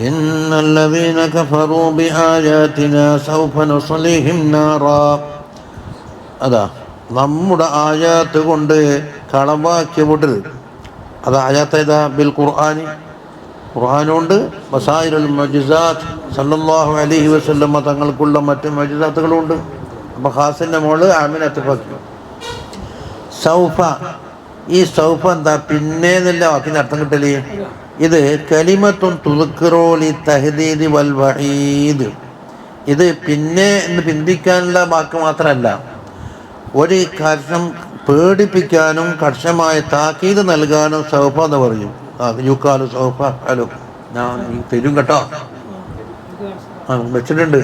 إن الذين كفروا بآياتنا سوف نصليهم نارا അതാ നമ്മുടെ ആയാത്ത് കൊണ്ട് കളവാക്കി വിടരുത് അത് ആയാത്ത് ഏതാ ബിൽ ഖുർആാനി ഖുർആാനുണ്ട് മസായിരുൽ മജിസാത്ത് സല്ലല്ലാഹു അലൈഹി വസല്ലമ തങ്ങൾക്കുള്ള മറ്റ് മജിസാത്തുകളുണ്ട് അപ്പോൾ ഖാസിൻ്റെ മോള് ആമിനത്തുഫാക്കി സൗഫ ഈ സൗഫ എന്താ പിന്നെ എന്നല്ല വാക്കിന് അർത്ഥം കിട്ടല് ഇത് കലിമത്തും തുതുക്കിറോലി തഹദീദ് വൽ വഹീദ്. ഇത് പിന്നെ എന്ന് പിന്തിക്കാനുള്ള വാക്ക് മാത്രമല്ല ഒരു കർഷം പേടിപ്പിക്കാനും കർശമായ താക്കീത് നൽകാനും സൗഫ എന്ന് പറയും. യുക്കാലു സൗഫ ഹലോ. ഞാൻ തരും കേട്ടോ. ആ വെച്ചിട്ടുണ്ട്.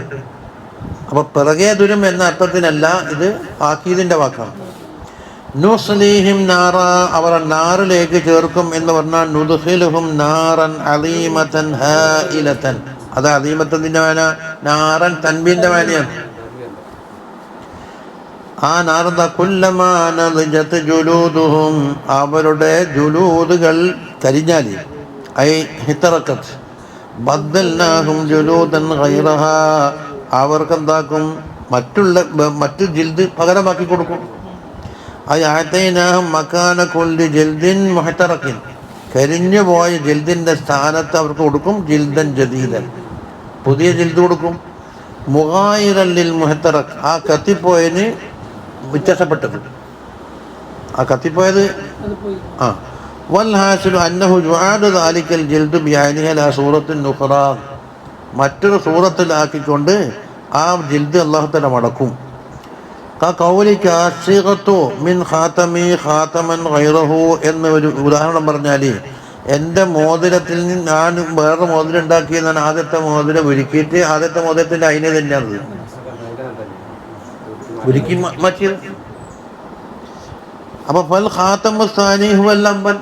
അപ്പൊ പിറകെ ദുരം എന്ന അർത്ഥത്തിനല്ല ഇത് താക്കീതിന്റെ വാക്കാണ്. നുസ്ലീഹിം നാറ അവർ നാറിലേക്ക് ചേർക്കും എന്ന് പറഞ്ഞാൽ നുദ്ഖിലുഹും നാറൻ അലീമതൻ ഇലത്തൻ അത് അലീമത്തതിന്റെ വേന നാറൻ തൻബീന്റെ വേനയാണ് ആ നാർദ കുല്ലമാനജത്ത് ജുലൂദുഹും അവരുടെ ജുലൂദുകൾ കരിഞ്ഞാൽ ഐ ഹിത്തറക്കത്ത്. ബദ്ദൽനാഹും ജുലൂദൻ ഗൈറഹ അവർക്ക് എന്താക്കും മറ്റുള്ള മറ്റു ജിൽദ് പകരമാക്കി കൊടുക്കും. ഐ ആത്തൈനാഹും മക്കാന കൊല്ലി ജൽദിൻ മഹത്തറക്കിൻ. കരിഞ്ഞു പോയ ജൽദിന്റെ സ്ഥാനത്ത് അവർക്ക് കൊടുക്കും ജിൽദൻ ജദീദൻ. പുതിയ ജിൽദ് കൊടുക്കും. മുഹായിരല്ലിൽ മുഹത്തറക്ക് ആ കത്തിപ്പോയതിന് വ്യത്യാസപ്പെട്ടത്. ആ കത്തിപ്പോയത്? ആ. വൽഹാസിലു അന്നഹു ജുആദു ദാലിക്കൽ ജൽദു ബിയാനിഹ ലാ സൂറത്തുൻ നുഖറ മറ്റൊരു സൂറത്തിലാക്കിക്കൊണ്ട് ആ ജിൽദ് അള്ളാഹു തന്നെ മടക്കും. കൗലിക്ക സിഗത്തു മിൻ ഖാതമി ഖാതമൻ ഗൈറഹു എന്ന ഒരു ഉദാഹരണം പറഞ്ഞാൽ എന്റെ മോതിരത്തിൽ നിന്ന് ഞാൻ വേറെ മോതിരം ഉണ്ടാക്കി ഞാൻ ആദ്യത്തെ മോതിരം ഒരുക്കിയിട്ട് ആദ്യത്തെ മോതിരത്തിന്റെ അതിനെ തന്നെയാണ് ഒരുക്കി മറ്റേ അപ്പൊ ഫൽ ഖാത്തമ സ്ഥാനിഹുവല്ലമ്പൻ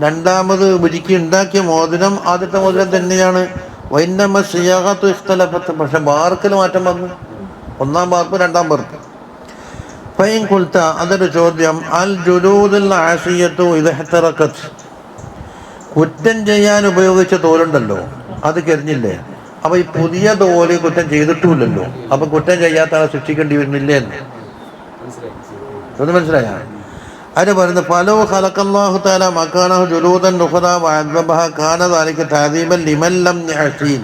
രണ്ടാമത് ഒരുക്കി ഉണ്ടാക്കിയ മോതിരം ആദ്യത്തെ മോതിരം തന്നെയാണ്. വൈന്നമ സിയാഹത്ത് ഇഖ്തലഫത്ത്. പക്ഷെ ബാർക്കിൽ മാറ്റം വന്നു. ഒന്നാം ബാർപ്പ് രണ്ടാം ബാർപ്പ് ഫൈൻ കുൽത്ത അതൊരു ചോദ്യം അൽ ജുലൂദുൽ ആസിയത്തു ഇദഹ്തറക്കത്ത് കുറ്റം ചെയ്യാൻ ഉപയോഗിച്ച തോലുണ്ടല്ലോ അത് കരിഞ്ഞില്ലേ? അപ്പൊ ഈ പുതിയ തോൽ കുറ്റം ചെയ്തിട്ടുമില്ലല്ലോ അപ്പൊ കുറ്റം ചെയ്യാത്ത ആളെ ശിക്ഷിക്കേണ്ടി വരുന്നില്ലേ എന്ന്. ഒന്ന് മനസ്സിലായ? അത് പറയുന്നത് പലോ ഹലക്കല്ലാഹു തആല മക്കാനഹു ജുലൂദൻ നുഹദ വഅദ്ബഹ കാനതാലിക്ക് ദാലിക ലിമല്ലം യഹ്സീൻ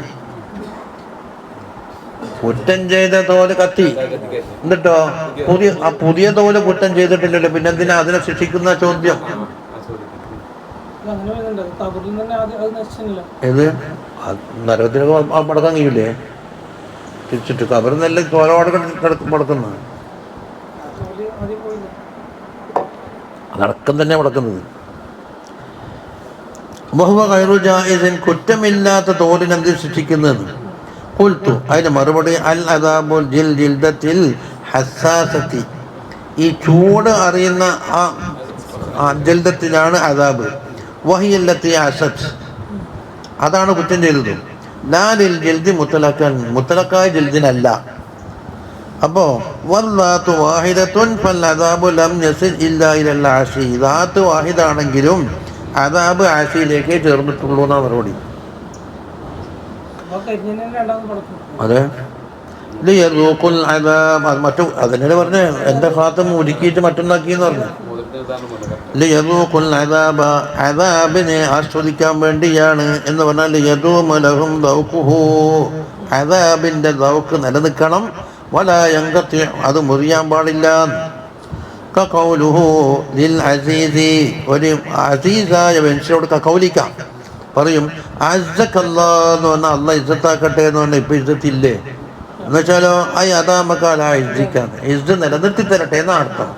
കുറ്റം ചെയ്ത തോൽ കത്തി. എന്നിട്ടോ? പുതിയ ആ പുതിയ തോൽ കുറ്റം ചെയ്തിട്ടില്ലല്ലോ. പിന്നെ എന്തിനാ അതിനെ ശിക്ഷിക്കുന്ന ചോദ്യം? ഏത്? നരകത്തിനൊക്കെ മടക്കാൻ കഴിയില്ലേ തിരിച്ചിട്ട് കബറിന്നല്ല നല്ല തോലോടെ കിടക്കും അതടക്കം തന്നെ മുടക്കുന്നത്. ബഹുവ കയറു ജായിസൻ കുറ്റമില്ലാത്ത തോലിനെന്ത് ശിക്ഷിക്കുന്നത്? കുൽത്തു അതിന് മറുപടി അൽ അദാബുൽ ജിൽ ജിൽദത്തിൽ ഹസാസത്തി ഈ ചൂട് അറിയുന്ന ആ ജൽദത്തിലാണ് അദാബ്. വഹിയല്ലത്തി അസത്ത് അതാണ് കുറ്റം ചെയ്തത്. ലാലിൽ ജൽദി മുത്തലക്കൻ മുത്തലക്കായ ജൽദിനല്ല. അപ്പോ വല്ലാത്തു വാഹിദത്തുൻ ഫൽ അദാബു ലം യസിൽ ആശി. ദാത്ത് വാഹിദാണെങ്കിലും അദാബ് ആശയിലേക്കേ ചേർന്നിട്ടുള്ളൂ എന്നാണ് മറുപടി അപ്പൊ കരിഞ്ഞതിനെ രണ്ടാമത് പടക്കും അതെ. മറ്റു അതിനെ പറഞ്ഞ് എന്റെ ഭാഗത്ത് ഒരുക്കിയിട്ട് മറ്റൊന്നാക്കിയെന്ന് പറഞ്ഞു. അതാബിനെ ആസ്വദിക്കാൻ വേണ്ടിയാണ് എന്ന് പറഞ്ഞാൽ ലിയദൂമ മലഹും ദൗഖുഹു. അദാബിന്റെ ദൗക്ക് നിലനിൽക്കണം. വല യങ്കത്തി അത് മുറിയാൻ പാടില്ല. കൗലുഹു ലിൽ അസീസി. ഒരു അസീസായ മനുഷ്യരോട് കൗലിക്കാം. പറയും അസക്കല്ലാ എന്ന് പറഞ്ഞാൽ അല്ല ഇജ്ജത്താക്കട്ടെ എന്ന് പറഞ്ഞാൽ ഇപ്പം ഇജ്ജത്തില്ലേ എന്ന് വെച്ചാലോ ആ അതാമക്കാല ഇജ്ജിക്കാന്ന് ഇജ്ജ് നിലനിർത്തി തരട്ടെ എന്നാണ് അർത്ഥം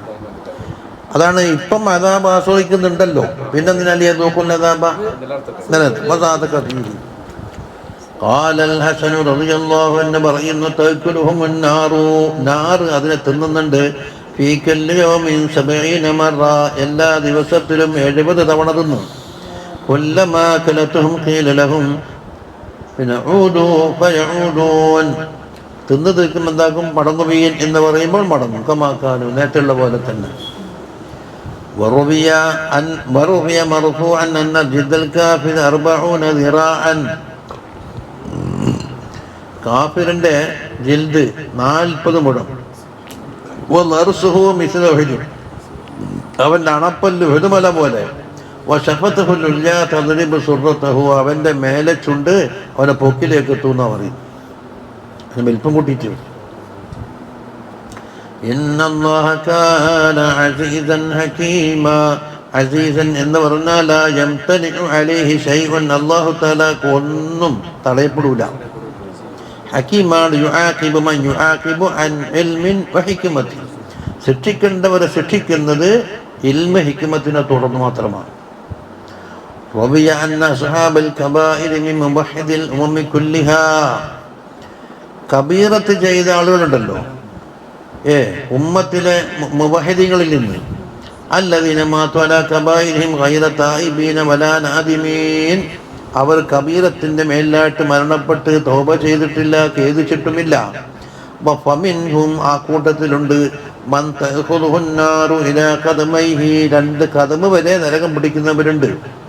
അതാണ് ഇപ്പം അതാബ് ആസ്വദിക്കുന്നുണ്ടല്ലോ പിന്നെന്തിനാ നോക്കുന്ന അതാബ നിലനിർത്തും قال الحسن رضي الله عنه പറയുന്നു തഅക്കുലുഹും النار നാർ അതിനെ തിന്നുന്നുണ്ട് ഫീ കല്ലി യൗമിൻ 70 മറ എല്ലാ ദിവസത്തിലും 70 തവണ തിന്നും കുല്ലമാ കലത്തുഹും ഖീല ലഹും പിന്നെ ഊദു ഫയഊദൂൻ തിന്നു തീർക്കുമ്പോൾ എന്താക്കും മടങ്ങുവീൻ എന്ന് പറയുമ്പോൾ മടങ്ങും കമാക്കാനു നേരത്തുള്ള പോലെ തന്നെ وروي أن وروي مرفوعا أن جد الكافر أربعون ذراعا കാഫിറിന്റെ ജിൽദ് നാൽപ്പത് മുഴം വറുസുഹു മിസ്ല ഉഹുദ്. അവന്റെ അണപ്പല്ല് ഹുതുമല പോലെ വശഫത്തുഹു ലുല്യാ തദ്രിബു സുറത്തഹു അവന്റെ മേലെ ചുണ്ട് അവനെ പൊക്കിലേക്ക് എത്തുന്ന പറയും. അതിന് വലിപ്പം കൂട്ടിയിട്ട് എന്ന് പറഞ്ഞാൽ ശിക്ഷിക്കേണ്ടവരെ ശിക്ഷിക്കുന്നത് ഇൽമ ഹിക്മത്തിനെ തുടർന്ന് മാത്രമാണ്. റബിയ عنا أصحاب الكبائر മിൻ മുബഹിദിൽ الأمم كلها കബീറത്ത് ചെയ്ത ആളുകളുണ്ടല്ലോ. ഏ ഉമ്മത്തിലെ മുബഹിദികളിൽ നിന്ന്. അല്ലദീന മാതു അലാ കബായിരിഹിം ഗൈറ തായിബീന വലാ നാദിമീൻ. അവർ കബീറത്തിന്റെ മേലായിട്ട് മരണപ്പെട്ട് തോപ ചെയ്തിട്ടില്ല ഖേദിച്ചിട്ടുമില്ല. വഫമിൻഹും ആ കൂട്ടത്തിലുണ്ട്. മൻ തഅഖുദുഹുന്നാറു ഇലാ ഖദമൈഹി രണ്ട് കദമ് വരെ നരകം പിടിക്കുന്നവരുണ്ട്.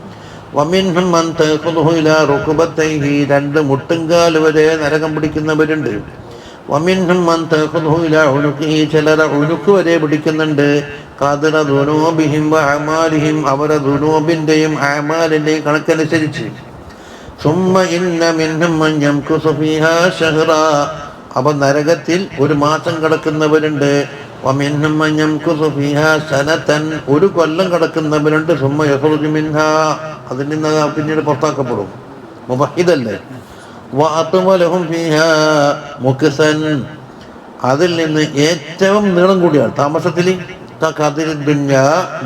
വമിൻഹും മൻ തഖുലുഹുല റുക്ബത്തൈഹി രണ്ട് മുട്ടുംകാൽ വരെ നരകം പിടിക്കുന്നവരുണ്ട്. വമിൻഹും മൻ തഖുലുഹുല ഉലുഖി. ചിലർ ഉലുക്ക് വരെ പിടിക്കുന്നുണ്ട്. കാതിറ ദുനൂബിഹിം അമാലിഹിം. അവരുടെ ദുനൂബിന്റെയും അമാലിന്റെയും കണക്കനുസരിച്ച്. സുമ്മ ഇന്ന മിൻഹും മൻ യംകുസു ഫീഹാ ഷഹ്റ അവ നരകത്തിൽ ഒരു മാസം കിടക്കുന്നവരുണ്ട്. വമിൻഹും മൻ യംകുസു ഫീഹാ സനതൻ. ഒരു കൊല്ലം കിടക്കുന്നവരുണ്ട്. സുമ്മ യഖ്റുജു മിൻഹാ. അതിൽ നിന്ന് പിന്നീട് പുറത്താക്കപ്പെടും. മുബഹിദല്ലേ അതിൽ നിന്ന് ഏറ്റവും നീളം കൂടിയാണ്. താമസത്തിൽ കതിർ ദുഞ്ഞ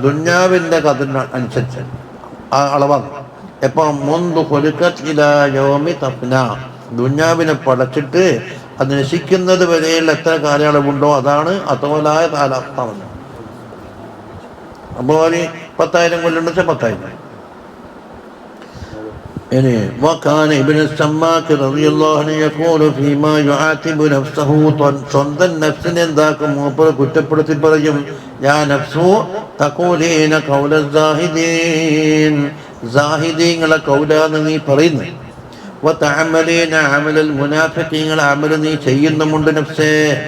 ദുഞ്ഞാവിന്റെ കതിരിന് അനുസരിച്ച് ആ അളവാണ്. എപ്പം മുന്തു കൊലുക്കോമി തപ്ന ദുഞ്ഞാവിനെ പടച്ചിട്ട് അത് നശിക്കുന്നത് വരെയുള്ള എത്ര കാലയളവുണ്ടോ അതാണ് അതുപോലായ കാലാവസ്ഥ അപ്പോൾ പത്തായിരം കൊല്ലുണ്ടെന്ന് വെച്ചാൽ പത്തായിരം. ഇനി വഖാൻ ഇബ്നു സമ്മാക്ക് റളിയല്ലാഹു അൻഹു യഖൂലു ഫീമാ യുആതിബു നഫ്സഹു ത്വൻ- സ്വന്തം നഫ്സിനെ എന്താക്കും? മൂപ്പർ കുറ്റപ്പെടുത്തി പറയും യാ നഫ്സു തഖൂലീന ഖൗല സാഹിദീൻ. സാഹിദീങ്ങളെ കൗലാന്ന് നീ പറയുന്നു. വതഅമലീന അമലൽ മുനാഫിഖീങ്ങളെ അമൽ നീ ചെയ്യുന്നുമുണ്ട് നഫ്സേ.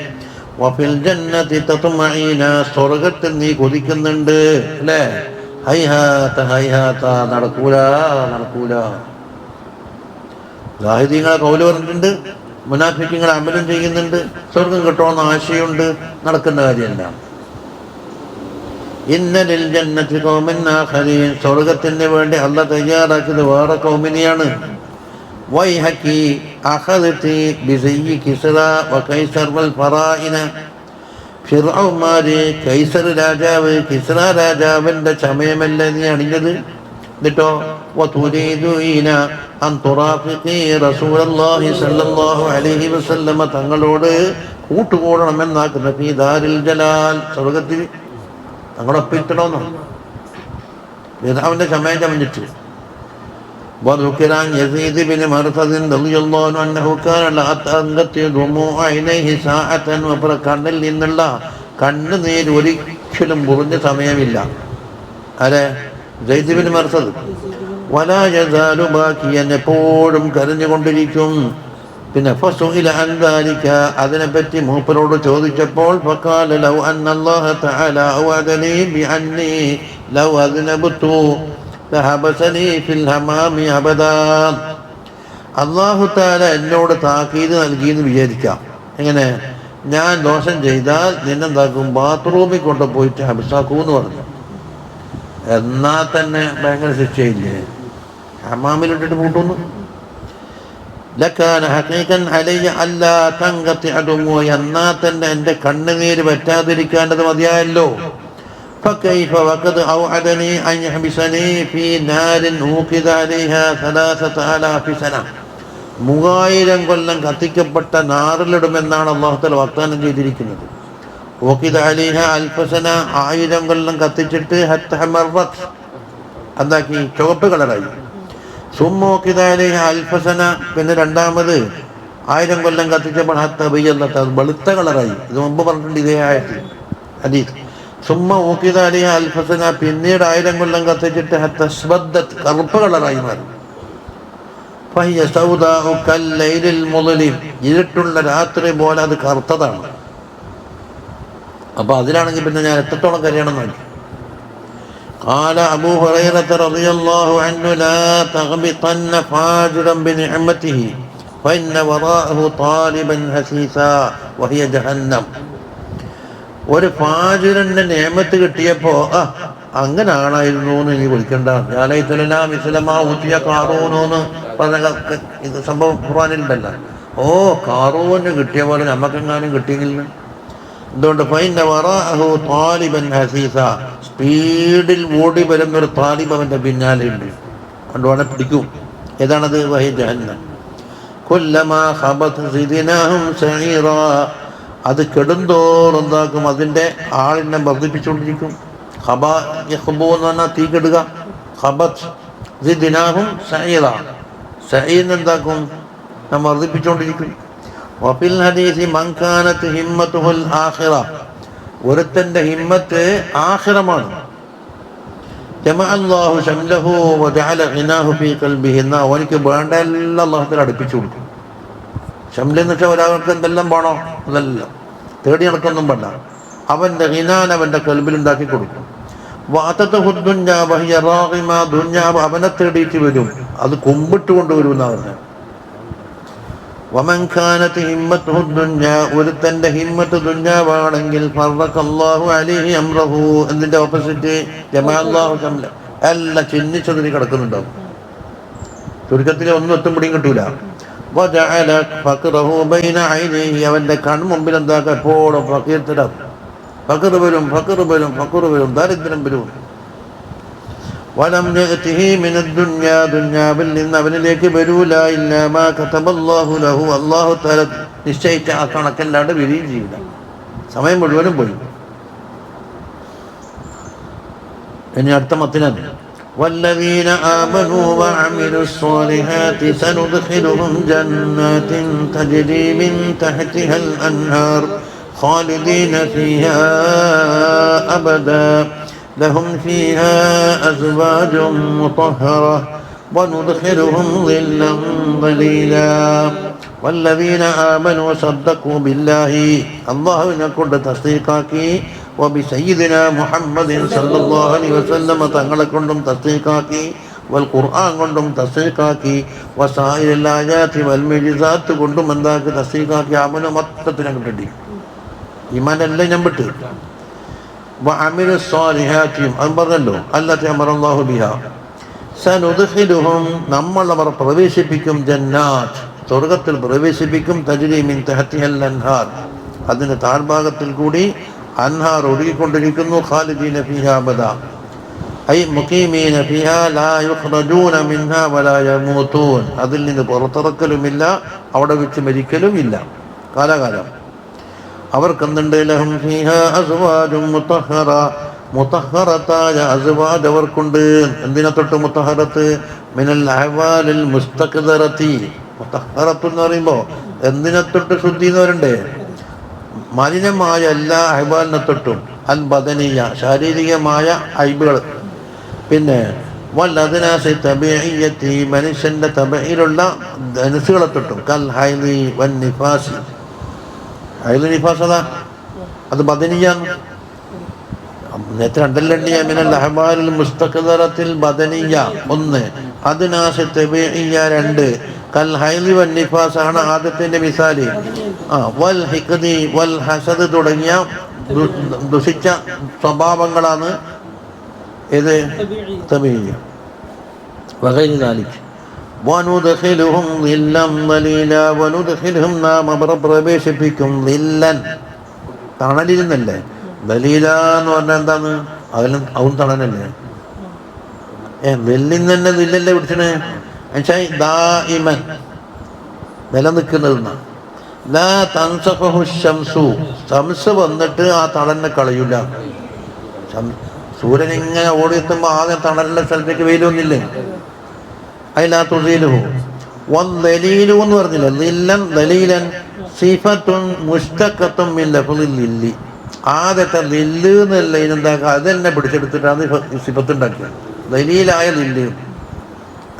വഫിൽ ജന്നതി തത്മഈന സ്വർഗത്തിൽ നീ കൊതിക്കുന്നുണ്ട്. അല്ലേ? ഹൈഹാത്ത ഹൈഹാത്ത നടക്കൂല നടക്കൂല. സാഹിത്യങ്ങളെ കൗൽ പറഞ്ഞിട്ടുണ്ട് മുനാഫിക്കിങ്ങളെ അമലും ചെയ്യുന്നുണ്ട് സ്വർഗം കിട്ടുമെന്ന ആശയുണ്ട് നടക്കുന്ന കാര്യമല്ല. ഇന്നലിൽ ജന്നത്തി കൗമൻ സ്വർഗത്തിന് വേണ്ടി അല്ല തയ്യാറാക്കിയത് വേറെ കൗമിനെയാണ് വ കൈസർ വൽ കൈസർ രാജാവ് കിസ്ര രാജാവിന്റെ ചമയമല്ല നീ അണിഞ്ഞത്. എന്നിട്ടോ? വതുരീദുന അൻ തുറാഫിഖി റസൂലല്ലാഹി സ്വല്ലല്ലാഹു അലൈഹി വസല്ലമ തങ്ങളോട് കൂട്ടുകൂടണമെന്നാക്കുന്ന ഫീ ദാരിൽ ജലാൽ സ്വർഗത്തിൽ തങ്ങളൊപ്പം ഇത്തണമെന്നാണ് പിതാവിന്റെ ചമയം ചമഞ്ഞിട്ട് وذكر عن يزيد بن مرثد رضي الله عنه أنه كان لا تنقطع دموع عينيه ساعة وفر കണ്ണിൽ നിന്നുള്ള കണ്ണുനീര് ഒരിക്കലും മുറിഞ്ഞ സമയമില്ല അതെ ജയ്ദ് ബിൻ മർസദ് വലാ എന്നെപ്പോഴും കരഞ്ഞുകൊണ്ടിരിക്കും. പിന്നെ ഫസുഹില അൻ ദാലിക അതിനെപ്പറ്റി മൂപ്പരോട് ചോദിച്ചപ്പോൾ ഫഖാല ലൗ അന്നല്ലാഹ തആല അവദനി ബിഅന്നി ലൗ അദ്നബതു ലഹബസനി ഫിൽ ഹമാമി അബദാ. അള്ളാഹു താല എന്നോട് താക്കീത് നൽകിയെന്ന് വിചാരിക്കാം. എങ്ങനെ? ഞാൻ ദോഷം ചെയ്താൽ നിന്നെന്താക്കും? ബാത്റൂമിൽ കൊണ്ടുപോയിട്ട് ഹബസാക്കൂ എന്ന് പറഞ്ഞു. എന്നാൽ തന്നെ ഭയങ്കര ശിക്ഷയില്ലേ? ഹമാമിലിട്ടിട്ട് പൂട്ടുന്നു ലക്കാന ഹഖീഖൻ അലയ്യ അല്ലാ തങ്കത്തി അടുമോ എന്നാ തന്നെ എൻ്റെ കണ്ണുനീര് പറ്റാതിരിക്കേണ്ടത് മതിയായല്ലോ فكيف وقد أوعدني أن يحبسني في نار أوقد عليها ثلاثة آلاف سنة മൂവായിരം കൊല്ലം കത്തിക്കപ്പെട്ട നാറിലിടുമെന്നാണ് അള്ളാഹുത്തല വാഗ്ദാനം ചെയ്തിരിക്കുന്നത് ഓക്കിദ് അലിഹ അൽഫസന ആയിരം കൊല്ലം കത്തിച്ചിട്ട് ഹത്ത ഹമർറത്ത് എന്താക്കി ചുവപ്പ് കളറായി അൽഫസന പിന്നെ രണ്ടാമത് ആയിരം കൊല്ലം കത്തിച്ചപ്പോൾ ഹത്ത ബയ്യല്ലത്ത അത് വെളുത്ത കളറായി. ഇത് മുമ്പ് പറഞ്ഞിട്ടുണ്ട് ഇതേ ആയത്തിൽ ഹദീസ്. സുമ്മ ഊക്കിതാലിയ അൽഫസന പിന്നീട് ആയിരം കൊല്ലം കത്തിച്ചിട്ട് ഹത്ത സ്ബദ്ദത്ത് കറുപ്പ് കളറായി മാറി. ഇരുട്ടുള്ള രാത്രി പോലെ അത് കറുത്തതാണ്. അപ്പോൾ അതിലാണെങ്കിൽ പിന്നെ ഞാൻ എത്രത്തോളം കരയണം നോക്കി. قال أبو هريرة رضي الله عنه لا تغبطن فاجرا بنعمته فإن وراءه طالبا حسيسا وهي جهنم ഒരു ഫാജിറിന്റെ നിയമത്ത് കിട്ടിയപ്പോ ആ അങ്ങനാണായിരുന്നു എന്ന് നീ വിളിക്കണ്ട ഞാനൈത്തലാം ഇസ്ലമാ ഊറ്റിയ കാറൂനോന്ന് പറഞ്ഞ ക- ഇത് സംഭവം ഖുർആനിലുണ്ടല്ലോ ഓ കാറൂന് കിട്ടിയ പോലെ നമുക്കെങ്ങാനും കിട്ടിയെങ്കിൽ ഹസീസ. സ്പീഡിൽ ഓടി വരുന്ന ഒരു താലിബ് അവന്റെ പിന്നാലെ ഉണ്ട് അതുകൊണ്ട് പിടിക്കും. ഏതാണത്? വഹി ജഹന്നം. അത് കെടുന്തോറും എന്താക്കും? അതിന്റെ ആളിനെ വർദ്ധിപ്പിച്ചുകൊണ്ടിരിക്കും. ഹബ ഹബു എന്ന് പറഞ്ഞാൽ തീ കെടുക. ഖബത്ത് ദിനാഹും സഈറ സഹീന്ന് എന്താക്കും നാം വർദ്ധിപ്പിച്ചുകൊണ്ടിരിക്കും. വഫിൽ ഹദീസി മൻകാനത്ത് ഹിമ്മത്തുഹുൽ ആഹിറ ഒരുത്തന്റെ ഹിമ്മത്ത് ആഹിറമാണ് ജമഅ അല്ലാഹു ശംലഹു വജഅല ഗിനാഹു ഫീ ഖൽബിഹി എന്നാ അവനിക്ക് വേണ്ട എല്ലാം അള്ളാഹുത്തിൽ അടുപ്പിച്ചു കൊടുക്കും. ശംലെന്ന് വെച്ചാൽ ഒരാൾക്ക് എന്തെല്ലാം വേണോ അതെല്ലാം. തേടി നടക്കൊന്നും വേണ്ട. അവന്റെ ഗിനാൻ അവന്റെ കൽബിൽ ഉണ്ടാക്കി കൊടുക്കും. വാത്തത്തെ ദുഞ്ഞാവ് അവനെ തേടിയിട്ട് വരും. അത് കുമ്പിട്ട് കൊണ്ടുവരും എന്നാ പറഞ്ഞത് വമൻഖാനത്ത് ഒരുത്തന്റെ ഹിമ്മത്ത് ദുഞ്ഞാവാണെങ്കിൽ എന്തിന്റെ ഓപ്പോസിറ്റ് ജമാഅല്ലാഹു ശംല എല്ലാം കിടക്കുന്നുണ്ടാവും ചുരുക്കത്തിൽ ഒന്നും ഒത്തും പിടിയും കിട്ടൂല. അവന്റെ കൺമുമ്പിൽ എന്താക്കുക എപ്പോഴും ഫക്കീർത്തിടാം ഫക്കർ വരും ഫക്കർ വരും ഫക്കർ വരും ദാരിദ്ര്യം വരും. വലം യഅതിഹി മിന ദുനിയാ ദുനിയാവിൽ നിന്ന് അവനിലേക്ക് വരൂല ഇല്ല മാ കതബല്ലാഹു ലഹു അല്ലാഹു തആല നിശ്ചയിച്ച ആ കണക്കല്ലാണ്ട് വരികയും ചെയ്യില്ല സമയം മുഴുവനും പോയി ഇനി അടുത്ത മത്തിനാണ് والذين آمنوا وعملوا الصالحات سندخلهم جنات تجري من تحتها الأنهار خالدين فيها أبدا لهم فيها أزواج مطهرة وندخلهم ظلا ظليلا والذين آمنوا صدقوا بالله الله نكون تصديقاكي وبسيدنا محمد صلى الله عليه وسلم തങ്ങളെ കൊണ്ടും തസ്ദീഖാക്കി വൽ ഖുർആൻ കൊണ്ടും തസ്ദീഖാക്കി വസായിൽ ആയാത്തി വൽ മിജിസാത്ത് കൊണ്ടും എന്താക്കി തസ്ദീഖാക്കി അവന് മൊത്തത്തിനെ കിട്ടി ഈമാനെല്ലാം ഞാൻ വിട്ട് വഅമിലു സ്വാലിഹാത്തിയും അത് പറഞ്ഞല്ലോ. അല്ലത്തി അമറല്ലാഹു ബിഹ. സനുദ്ഖിലുഹും നമ്മൾ അവർ പ്രവേശിപ്പിക്കും ജന്നാത്ത്. സ്വർഗത്തിൽ പ്രവേശിപ്പിക്കും തജ്രീമിൻ തഹത്തിഹൽ അൻഹാർ. അതിന് താഴ്ഭാഗത്തിൽ കൂടി അൻഹാർ ഒഴുകിക്കൊണ്ടിരിക്കുന്നു. ഖാലിദീന ഫിഹ അബദ ഐ മുഖീമീന ഫിഹ ലാ യുഖ്റജൂന മിൻഹ വലാ യമൂതൂൻ. അതിൽ നിന്ന് പുറത്തിറക്കലുമില്ല അവിടെ വെച്ച് മരിക്കലുമില്ല. കാലാകാലം. അവർക്ക് ലഹം ഫീഹ മുത്തഹറ. മുത്തഹറത്തായ അസുവാജ് അവർക്കുണ്ട്. എന്തിനെ മുത്തഹറത്ത്? മിനൽ അഹ്വാലിൽ മുസ്തഖറത്തി മുത്തഹറത്ത് എന്ന് പറയുമ്പോൾ എന്തിനെ തൊട്ട് ശുദ്ധി എന്ന് പറയണ്ടേ മലിനമായ എല്ലാ അഹ്വാലിനെ തൊട്ടും അൽ ബദനീയ ശാരീരികമായ അയ്ബുകൾ. പിന്നെ വല്ലതിനാശി തബിയത്തി മനുഷ്യന്റെ തബയിലുള്ള ധനുസുകളെ തൊട്ടും കൽ ഹൈലി വൻ നിഫാസി. അതിൽ നിഫാസത അത് ബദനിയാണ് ബദനിയ. രണ്ട്. കൽ നിഫാസ്. ആണ് ആദ്യത്തിന്റെ മിസാൽ. വൽ വൽ തുടങ്ങിയ ദുഷിച്ച സ്വഭാവങ്ങളാണ്. ഇത് തമിഴ് വകൈ നാലിക്ക് വനുദ്ഖിലുഹും ലില്ലം ളലീല വനുദ്ഖിലുഹും നാം അവരെ പ്രവേശിപ്പിക്കും ളില്ലൻ തണലിരുന്നല്ലേ? ദലീല എന്ന് പറഞ്ഞാൽ എന്താണ്? അതിലും അവൻ തണലല്ലേ? ഏ വെല്ലിൽ തന്നെ ദില്ലല്ലേ പിടിച്ചണേ? എന്നുവെച്ചാൽ ദാഇമൻ നിലനിൽക്കുന്നതെന്നാ. ലാ തൻസഫഹു ശംസു. ശംസ് വന്നിട്ട് ആ തണലിനെ കളയൂല. ശം- സൂര്യൻ ഇങ്ങനെ ഓടിയെത്തുമ്പോൾ ആകെ തണലിന്റെ സ്ഥലത്തേക്ക് വെയിൽ വന്നില്ലേ അതിലാ തുസീലുഹു വല്ലലീലു എന്ന് പറഞ്ഞില്ല? ലില്ലൻ ദലീലൻ സിഫത്തുൻ മുസ്തഖത്തും മിൻ ലഫ്ളിൽ ലില്ലി ആദ്യത്തെ ലില്ല് എന്നല്ല ഇതിനെന്താക്കുക അത് തന്നെ പിടിച്ചെടുത്തിട്ടാണ് സിഫത്ത് ഉണ്ടാക്കിയത് ദലീലായ ലില്ല്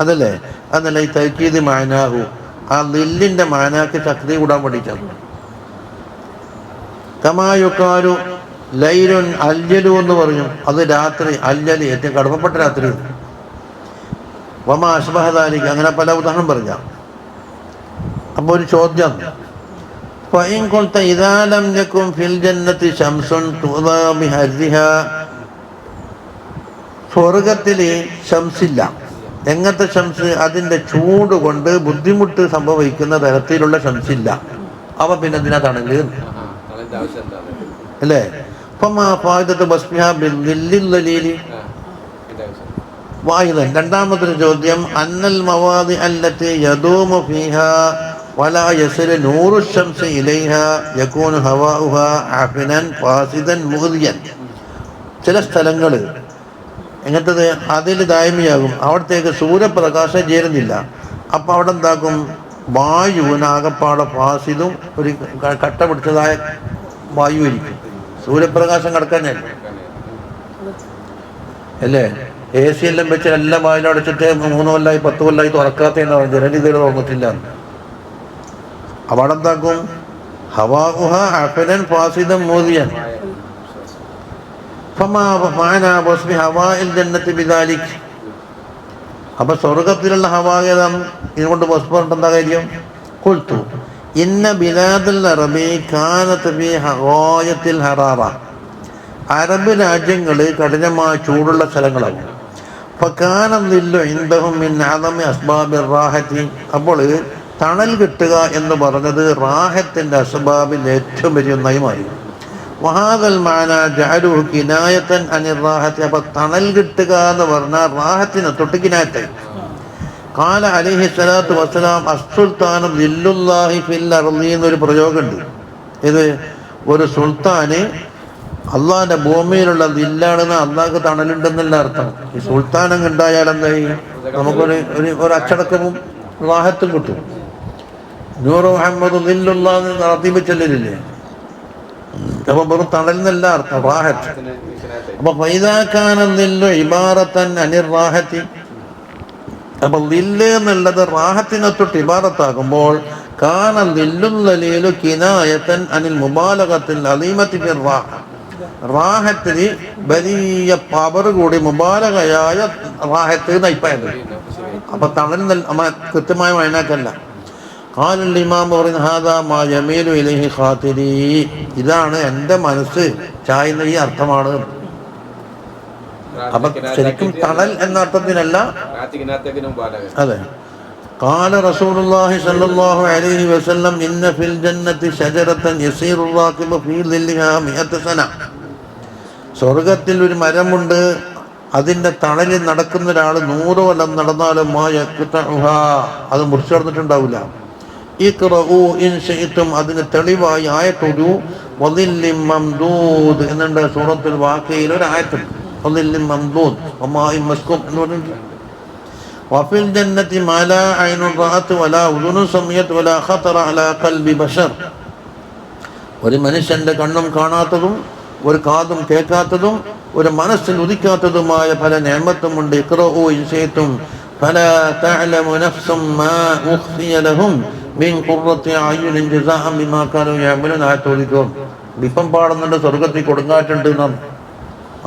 അതല്ലേ? അതല്ല ഈ തൈക്കീത് മാനാഹു. ആ ലില്ലിന്റെ മാനാക്ക് ശക്തി കൂടാൻ വേണ്ടിയിട്ടാണ്. കമായുക്കാരു ലൈലുൻ അല്യലു എന്ന് പറഞ്ഞു അത് രാത്രി അല്യലി ഏറ്റവും കടമപ്പെട്ട രാത്രി വമ അഷ്ബഹദാലിക്ക് അങ്ങനെ പല ഉദാഹരണം പറഞ്ഞ അപ്പോൾ ഒരു ചോദ്യം فإن قلت إذا لم يكن في الجنة شمس تؤذى بهرها സ്വർഗത്തിൽ ശംസില്ല എങ്ങനത്തെ ശംസ് അതിന്റെ ചൂട് കൊണ്ട് ബുദ്ധിമുട്ട് സംഭവിക്കുന്ന തരത്തിലുള്ള ശംസില്ല അവ പിന്നെ എന്തിനാ തണല് ആഹാ, തണലിന്റെ ആവശ്യം എന്താണ് അല്ലേ അപ്പം ആ ഫായിദത്ത് ബസ്മിഹ ബില്ലിൽ ദലീലി ആ, ഇതിന്റെ ആവശ്യം രണ്ടാമത്തെ ചോദ്യം അന്നൽ മവാദി അല്ലത്തെ യദൂമു ഫീഹ ചില സ്ഥലങ്ങൾ എങ്ങനത്തത്? അതിൽ ദായ്മയാകും. അവിടത്തേക്ക് സൂര്യപ്രകാശം ചേരുന്നില്ല. അപ്പോൾ അവിടെ എന്താക്കും വായുവിനാകപ്പാടെ ഫാസിദും ഒരു കട്ട പിടിച്ചതായ വായു ഇരിക്കും സൂര്യപ്രകാശം കടക്കാനല്ലേ അല്ലേ? എ സി എല്ലാം വെച്ച് എല്ലാം വായന അടച്ചിട്ട് മൂന്ന് കൊല്ലായി പത്ത് കൊല്ലായി തുറക്കാത്തതെന്ന് പറഞ്ഞു ജനനിധികൾ തുറന്നിട്ടില്ല. അവിടെ എന്താക്കും ഹവാഹുഹ അഫലൻ ഫാസിദം മോദിയൻ. അപ്പൊ സ്വർഗത്തിലുള്ള ഹവാഗതം ഇതുകൊണ്ട് ബസ് പറഞ്ഞിട്ട് എന്താ കാര്യം? കൊൽത്തു ഇന്ന ബിലാദുൽ അറബി കാനത്ത് ബി അറബ് രാജ്യങ്ങൾ കഠിനമായ ചൂടുള്ള സ്ഥലങ്ങളാണ്. അപ്പോൾ തണൽ കിട്ടുക എന്ന് പറഞ്ഞത് റാഹത്തിന്റെ അസ്ബാബിൽ ഏറ്റവും വലിയ ഒന്നായി മാറി. വഹാദൽ മാന ജഅലുഹു കിനായത്തൻ അനിർ റാഹത്തി. അപ്പൊ തണൽ കിട്ടുക എന്ന് പറഞ്ഞാൽ റാഹത്തിന് തൊട്ട് കിനായത്തെ കാല അലിഹി സ്വലാത്തു വസ്സലാം അസുൽത്താനും ദില്ലുല്ലാഹി ഫിൽ അർളി എന്നൊരു പ്രയോഗമുണ്ട്. ഇത് ഒരു സുൽത്താന് അള്ളാഹിന്റെ ഭൂമിയിലുള്ള ദില്ലാണെന്ന് അള്ളാഹ്ക്ക് തണലുണ്ടെന്നല്ല അർത്ഥം. ഈ സുൽത്താനം ഉണ്ടായാൽ എന്തായി നമുക്കൊരു ഒരു ഒരു അച്ചടക്കവും വിവാഹത്തും കിട്ടും. നൂറ് മുഹമ്മദ് ദില്ലുള്ളാന്ന് നടത്തിപ്പ് ചെല്ലലില്ലേ അപ്പൊ വെറും തണലെന്നല്ല അർത്ഥം റാഹത്ത്. അപ്പൊ ഫൈദാക്കാനെന്നില്ലോ ഇബാറത്തൻ അനിർ റാഹത്തി. അപ്പൊ ലില്ല് എന്നുള്ളത് റാഹത്തിനെ തൊട്ട് ഇബാറത്താകുമ്പോൾ കാന ലില്ലുല്ലലീലു കിനായത്തൻ അനിൽ മുബാലകത്തിൽ അലീമത്തി റാഹ. റാഹത്തിന് വലിയ പവർ കൂടി മുബാലകയായ റാഹത്ത് നയിപ്പായത് അപ്പൊ തണൽ നൽ- നമ്മ കൃത്യമായ വയനാക്കല്ല കാലുൽ ഇമാം പറയുന്ന ഹാദാ മാ യമീലു ഇലൈഹി ഖാതിരി ഇതാണ് എൻ്റെ മനസ്സ് ചായുന്ന ഈ അർത്ഥമാണ് അപ്പൊ ശരിക്കും തണൽ എന്ന അർത്ഥത്തിനല്ല രാത്രിക്കിനകത്തേക്കിന് മുമ്പാലകൻ അതെ قال رسول الله صلى الله عليه وسلم إن في الجنة شجرة يسير الراكب في ظلها مئة سنة സ്വർഗത്തിൽ ഒരു മരമുണ്ട്. അതിന്റെ തണലിൽ നടക്കുന്ന ഒരാൾ നൂറ് കൊല്ലം നടന്നാലും അത് മുറിച്ചു നടന്നിട്ടുണ്ടാവില്ല ഈ ക്രൂ ഇൻഷയിത്തും അതിന് തെളിവായി ആയത്തൊരു മംദൂദ് എന്നുണ്ട് സൂറത്തിൽ വാക്കയിൽ ഒരു ആയത്തുണ്ട് ഒന്നില്ലിം മംദൂദ് ഒമായും മസ്കൂം എന്ന് പറഞ്ഞിട്ടുണ്ട്. വഫിൽ ജന്നത്തി മാല ഐനു റാത്ത് വല ഉദുനു സമയത്ത് വല ഖത്തറ അല കൽബി ബഷർ. ഒരു മനുഷ്യന്റെ കണ്ണും കാണാത്തതും ഒരു കാതും കേൾക്കാത്തതും ഒരു മനസ്സിൽ ഉദിക്കാത്തതുമായ പല നേമത്തുമുണ്ട് ഇക്രോ ഇൻസേത്തും പല തലമുനഫ്സും ചോദിക്കും ഇപ്പം പാടുന്നുണ്ട് സ്വർഗത്തിൽ കൊടുങ്ങാറ്റുണ്ട് എന്നാണ്.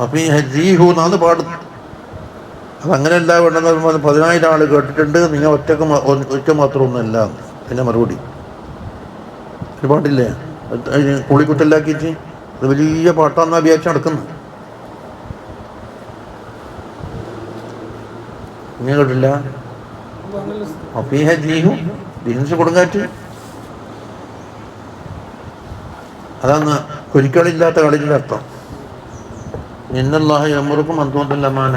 പാടും ഈ ഹജീഹു എന്നാണ് പാടുന്നത്. അതങ്ങനെയല്ല പതിനായിരം ആൾ കേട്ടിട്ടുണ്ട് നിങ്ങൾ ഒറ്റയ്ക്ക് ഒറ്റ മാത്രമൊന്നുമല്ല. പിന്നെ മറുപടി. ഒരു പാട്ടില്ലേ കുളിക്കുട്ടല്ലാക്കിയിട്ട് അത് വലിയ പാട്ടാന്നാ വിചാരിച്ച് നടക്കുന്നത് ഇങ്ങനെ കേട്ടില്ല. ജീഹു ബിസിനസ് കൊടുങ്കാറ്റ്. അതാണ് ഒരിക്കലില്ലാത്ത കളിയുടെ അർത്ഥം. ഇന്നല്ലാഹ അന്തോന്നില്ല അന്തോന്തല്ലമാന